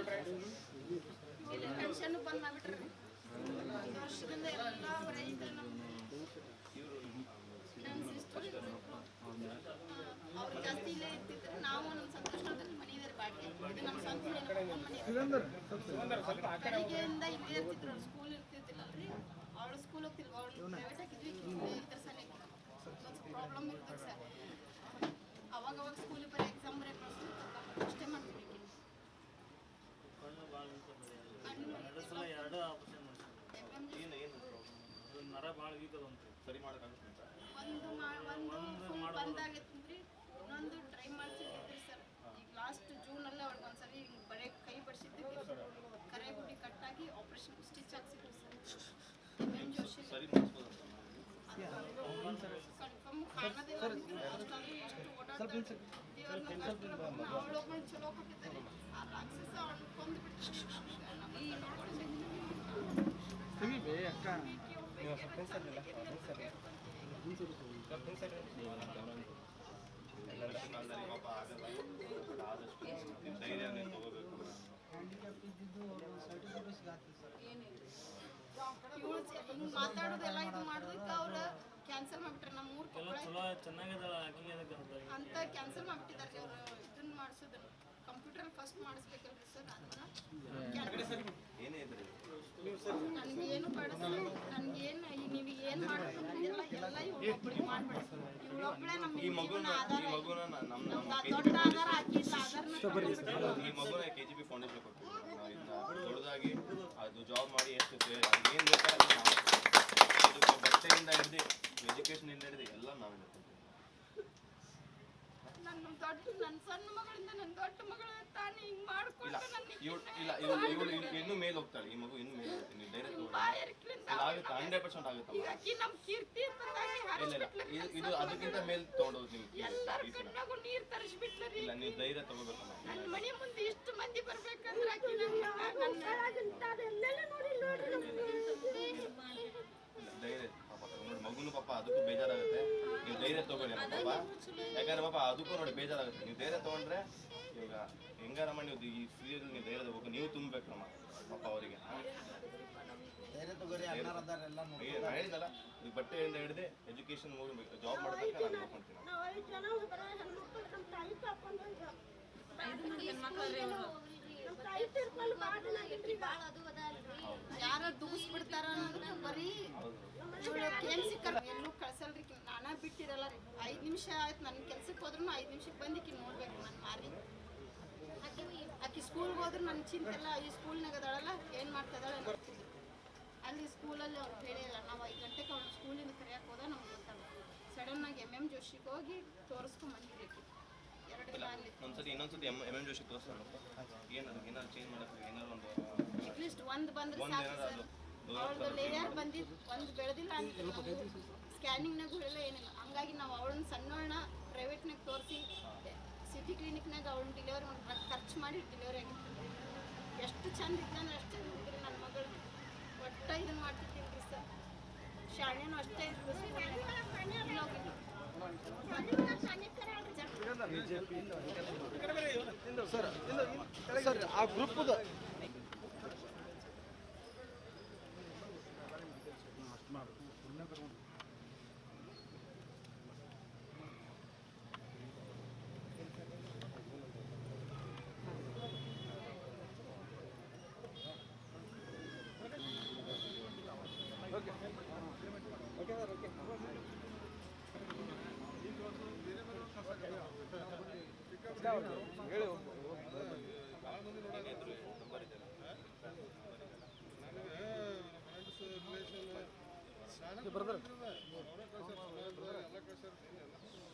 ಇಲ್ಲಿ ಪೆನ್ಷನ್ ಬಂದ್ ಒಂದು ವರ್ಷದಿಂದ ಎಲ್ಲ ಅವ್ರು ಜಾಸ್ತಿ ಇಲ್ಲೇ ಇರ್ತಿದ್ರೆ. ನಾವು ನಮ್ಮ ಸಂತೋಷದಲ್ಲಿ ಮನೆ ಇದೆ ಬಾಡಿಗೆ ಇದು ನಮ್ಮ ಸ್ವಂತ ಮನೆ, ಇಲ್ಲೇ ಇರ್ತಿದ್ರು. ಅವ್ರು ಸ್ಕೂಲ್ ಇರ್ತಿದ್ದಿಲ್ಲಲ್ರಿ. ಅವಳು ಸ್ಕೂಲ್ ಹೋಗ್ತಿಲ್ವ ಅವಳು ಪ್ರೈವೇಟ್ ಹಾಕಿದ್ವಿ ಇದ್ರ ಪ್ರಾಬ್ಲಮ್ ಇರ್ತದೆ ಸರ್ ಅವಾಗ ಅವಾಗ ಸ್ಕೂಲಿಗೆ ಬರೀ ಎಕ್ಸಾಮ್ ಬರೆಯಕ್ಕೆ ಕಳಿಸ್ತಿದ್ರು ಅಷ್ಟೇ ಮಾಡ್ತೀವಿ ಕಣ್ಣು ಭಾಳ ಕಣ್ಣು ಎರಡು ಸಲ ಎರಡು ಆಪರೇಷನ್ ಮಾಡ್ತಾರೆ ಏನು ಏನು ಅದು ನರ ಭಾಳ ವೀಕ್ ಸರಿ ಮಾಡೋಕ್ಕಾಗುತ್ತೆ ಒಂದು ಮಾ- ಒಂದು ಫುಲ್ ಬಂದಾಗೈತ್ರಿ ಇನ್ನೊಂದು ಟ್ರೈ ಮಾಡ್ತಿದ್ವಿ ಸರ್ ಈಗ ಲಾಸ್ಟ್ ಜೂನಲ್ಲೇ ಅವ್ರಿಗೆ ಒಂದ್ಸರಿ ಹಿಂಗ್ ಬರೀ ಕೈ ಬಡಿಸಿದ್ವಿ ಕರೆ ಗುಡಿ ಕಟ್ಟಾಗಿ ಆಪರೇಷನ್ ಸ್ಟಿಚ್ ಹಾಕ್ಸಿದ್ರು ಸರ್ ಎಂ ಜೋಶಿ ಸರಿ ಮಾಡಿಸ್ಬೋದು ಕನ್ಫರ್ಮ್ ಕಾಣೋದಿಲ್ಲ ಎಷ್ಟು ಓಡಾಡ್ತಾರೆ ದೇವ್ರನ್ನ ಕಷ್ಟ ಅವಳೊಬ್ಬಳು ಚಲೋ ಕೊಟ್ಟಿದ್ದಾರೆ ಆ ರಾಕ್ಷಸ ಅವ್ಳನ್ನ ಕೊಂದು ಸರ್ಟಿಫಿಕೇಟ್ಸ್ ತಗೋಬೇಕು ಹಿಂಗ್ ಮಾತಾಡೋದೆಲ್ಲ ಇದು ಮಾಡೋದಕ್ಕೆ ಅವ್ರು ಕ್ಯಾನ್ಸಲ್ ಮಾಡ್ಬಿಟ್ರೆ ನಮ್ಮ ಕೊಪ್ಪಳ ಚಲೋ ಚೆನ್ನಾಗಿದ್ದಾಳ ಅಂತ ಕ್ಯಾನ್ಸಲ್ ಮಾಡ್ಬಿಟ್ಟಿದ್ದಾರೆ ಅವರು ಇದನ್ನ ಕಂಪ್ಯೂಟರ್ ಫಸ್ಟ್ ಮಾಡಿಸ್ಬೇಕಲ್ರಿ ಸರ್ ಅದನ್ನ ಏನೇ ಇದ್ರಿ ಏನು ಬೇಡ ಈ ಮಗುನ ಈ ಮಗುನ ನಮ್ಮ ನಮ್ಮ ಈ ಮಗುನ ಕೆ ಜಿ ಬಿ ಫೌಂಡೇಶನ್ ಕೊಡ್ತೀವಿ ದೊಡ್ಡದಾಗಿ ಅದು ಜಾಬ್ ಮಾಡಿ ಎಷ್ಟು ಏನು ಬೇಕಾ ಬಟ್ಟೆಯಿಂದ ಹಿಡಿದು ಎಜುಕೇಷನ್ ಇಂದ ಹಿಡಿದು ಎಲ್ಲ ನಾವೇ ದೊಡ್ಡ ನನ್ನ ಸಣ್ಣ ಮಗಳಿಂದ ನನ್ನ ದೊಡ್ಡ ಮಗಳು ತಾನೇ ಹಿಂಗ್ ಇಲ್ಲ ಮಾಡ್ಕೊಂಡು ನನಗೆ ಇಲ್ಲ ಇವಳು ಇವಳು ಇನ್ನೂ ಮೇಲೆ ಹೋಗ್ತಾಳೆ ಈ ಮಗು ಇನ್ನೂ ಮೇಲೆ ಹೋಗ್ತೀನಿ ಡೈರೆಕ್ಟ್ ಇಲ್ಲ ಆಗುತ್ತೆ ಹಂಡ್ರೆಡ್ ಪರ್ಸೆಂಟ್ ಆಗುತ್ತೆ ಈಗ ನಮ್ಮ ಕೀರ್ತಿ ಅಂತಂದಾಗಿ ಇಲ್ಲ ಇಲ್ಲ ಇದು ಇದು ಅದಕ್ಕಿಂತ ಮೇಲೆ ತೊಗೊಂಡೋದು ನೀವು ಎಲ್ಲರ ಈ ಸಲ. ಕಣ್ಣಾಗೂ ನೀರ್ ತರಿಸ್ಬಿಟ್ಲರಿ ಇಲ್ಲ ನೀವು ಧೈರ್ಯ ತಗೋಬೇಕಮ್ಮ. ನನ್ನ ಮನೆ ಮುಂದೆ ಇಷ್ಟು ಮಂದಿ ಬರ್ಬೇಕಂದ್ರೆ ಆಕಿ ನನ್ನ ಧೈರ್ಯ ಪಾಪ ನೋಡಿ ಮಗುನು ಪಾಪ ಅದಕ್ಕೂ ಬೇಜಾರಾಗುತ್ತೆ ನೀವು ಧೈರ್ಯ ತಗೊಳ್ಳಿ ನಮ್ಮ ಪಾಪ ಯಾಕಂದ್ರೆ ಪಾಪ ಅದಕ್ಕೂ ನೋಡಿ ಬೇಜಾರಾಗುತ್ತೆ. ನೀವು ಧೈರ್ಯ ತಗೊಂಡ್ರೆ ಇವಾಗ ಹೆಂಗಾರಮ್ಮ ನೀವು ಈ ಸೀರಿಯಲ್ ನೀವು ಧೈರ್ಯ ತಗೋಬೇಕು ನೀವು ತುಂಬಬೇಕಮ್ಮ ಪಾಪ ಅವರಿಗೆ. ಹೇಳಿದಲ್ಲ ನೀವು ಬಟ್ಟೆಯಿಂದ ಹಿಡಿದೆ ಎಜುಕೇಶನ್ ಹೋಗ್ಬೇಕು ಜಾಬ್ ಮಾಡ್ಬೇಕು ನಾನು ನೋಡ್ಕೊಂತೀನಿ. ಬರೋ ನಮ್ಮ ನಮ್ಮ ಯಾರ ದೂಸ್ಬಿಡ್ತಾರ ಅನ್ನೋದಕ್ಕೆ ಬರೀ ಏನ್ ಸಿಕ್ಕಲ್ಲ ಎಲ್ಲೂ ಕಳ್ಸಲ್ರಿ ಈಕಿ. ಐದು ರೀ ಐದ್ ನಿಮಿಷ ಆಯ್ತು ನನ್ನ ಕೆಲ್ಸಕ್ಕೆ ಹೋದ್ರು ಐದು ನಿಮಿಷಕ್ಕೆ ಬಂದು ಈಕಿ ನೋಡ್ಬೇಕು ನನ್ನ ಮಾರಿ. ಆಕಿ ಸ್ಕೂಲ್ಗೆ ಹೋದ್ರೆ ನನ್ನ ಚಿಂತೆಲ್ಲ ಈ ಸ್ಕೂಲ್ನಾಗ ಅದಾಳಲ್ಲ ಏನು ಮಾಡ್ತಾ ಇದ್ದಾಳೆ ನೋಡ್ತಿದ್ವಿ ಅಲ್ಲಿ ಸ್ಕೂಲಲ್ಲಿ ಅವ್ರು ಹೇಳಿಲ್ಲ ನಾವು ಐದು ಗಂಟೆಗೆ ಅವ್ಳು ಸ್ಕೂಲಿಂದ ಕರೆಯಕ್ಕೆ ಹೋದ ನಮ್ಗೆ ಗೊತ್ತಾಗ ಸಡನ್ನಾಗಿ ಆಗಿ ಎಂ ಎಂ ಜೋಶಿಗೆ ಹೋಗಿ ತೋರಿಸ್ಕೊಂಡ್ ಬಂದಿದ್ವಿ ಆಕಿ. ಎರಡು ದಿನ ಅಲ್ಲಿ ಒಂದ್ಸತಿ ಇನ್ನೊಂದ್ಸತಿ ಎಂ ಎಂ ಎಂ ಜೋಶಿ ತೋರಿಸ್ತಾನಪ್ಪ ಏನಾದ್ರು ಏನಾದ್ರು ಚೇಂಜ್ ಮಾಡಕ್ಕೆ ಏನಾದ್ರು ಒಂದು ಅಟ್ಲೀಸ್ಟ್ ಒಂದು ಬಂದ್ರೆ ಸಾಕು ಸರ್. ಅವಳದು ಲೇಯರ್ ಬಂದಿದ್ದು ಒಂದು ಬೆಳೆದಿಲ್ಲ ಅಂತ ಸ್ಕ್ಯಾನಿಂಗ್ನಾಗ ಎಲ್ಲ ಏನಿಲ್ಲ. ಹಂಗಾಗಿ ನಾವು ಅವಳನ್ನ ಸಣ್ಣವಳನ್ನ ಪ್ರೈವೇಟ್ನಾಗ ತೋರಿಸಿ ಸಿಟಿ ಕ್ಲಿನಿಕ್ನಾಗ ಅವಳನ್ನ ಡೆಲಿವರಿ ಮಾಡಿ ಖರ್ಚು ಮಾಡಿ ಡೆಲಿವರಿ ಆಗಿತ್ತು. ಎಷ್ಟು ಚಂದ ಇತ್ತಂದ್ರೆ ಅಷ್ಟು ಚಂದ ಇದ್ರಿ ನನ್ನ ಮಗಳು. ಒಟ್ಟ ಇದನ್ನು ಮಾಡ್ತಿದ್ದೀನಿ ರೀ ಸರ್. ಶಾಲೆನೂ ಅಷ್ಟೇ ಇತ್ತು. ಸರ್ ಆ ಓಕೆ ಸರ್ ಓಕೆ. ಹೇಳಿ ಬ್ರದರ್ ಎಲ್ಲ ಕಳ್ಸಿರ್ತೀನಿ